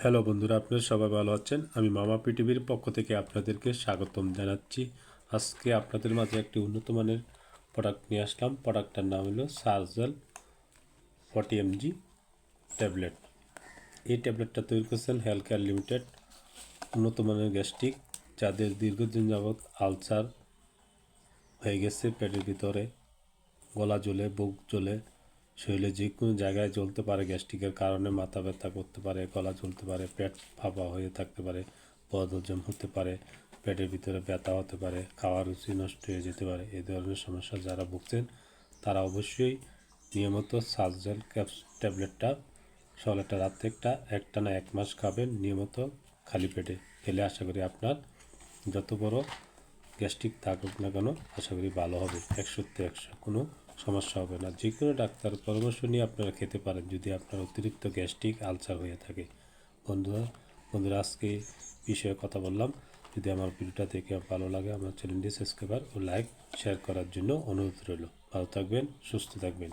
Hello বন্ধুরা, আপনারা সবাই ভালো আছেন? আমি মামা পৃথিবীর পক্ষ থেকে আপনাদেরকে স্বাগতম জানাচ্ছি। আজকে আপনাদের মাঝে একটি উন্নত মানের প্রোডাক্ট নিয়ে আসলাম। প্রোডাক্টটার নাম হলো সার্জাল ফর্টি এমজি ট্যাবলেট এই ট্যাবলেটটা তৈরি করেছেন হেলথ কেয়ার লিমিটেড উন্নত মানের গ্যাস্ট্রিক, যাদের দীর্ঘদিন যাবৎ আলসার হয়ে গেছে পেটের ভিতরে, গলা জ্বলে, বুক জ্বলে শরীরে যে কোনো জায়গায় জ্বলতে পারে, গ্যাস্ট্রিকের কারণে মাথা ব্যথা করতে পারে, গলা জ্বলতে পারে, পেট ফাঁপা হয়ে থাকতে পারে বদহজম হতে পারে, পেটের ভিতরে ব্যথা হতে পারে খাওয়ার রুচি নষ্ট হয়ে যেতে পারে এই ধরনের সমস্যা যারা ভুগছেন, তারা অবশ্যই নিয়মিত সালজেল ক্যাপস ট্যাবলেটটা সকাল একটা রাত্রে একটা একটা না এক মাস খাবেন নিয়মিত খালি পেটে। খেলে আশা করি আপনার যত বড় গ্যাস্ট্রিক থাকুক না কেন, আশা করি ভালো হবে একশোতে একশো কোনো সমস্যা হবে না। যে কোনো ডাক্তার পরামর্শ নিয়ে আপনারা খেতে পারেন যদি আপনার অতিরিক্ত গ্যাস্ট্রিক আলসার হয়ে থাকে। বন্ধুরা বন্ধুরা, আজকে বিষয়ে কথা বললাম। যদি আমার ভিডিওটা দেখে ভালো লাগে, আমার চ্যানেলটি সাবস্ক্রাইবার ও লাইক, শেয়ার করার জন্য অনুরোধ রইল। ভালো থাকবেন, সুস্থ থাকবেন।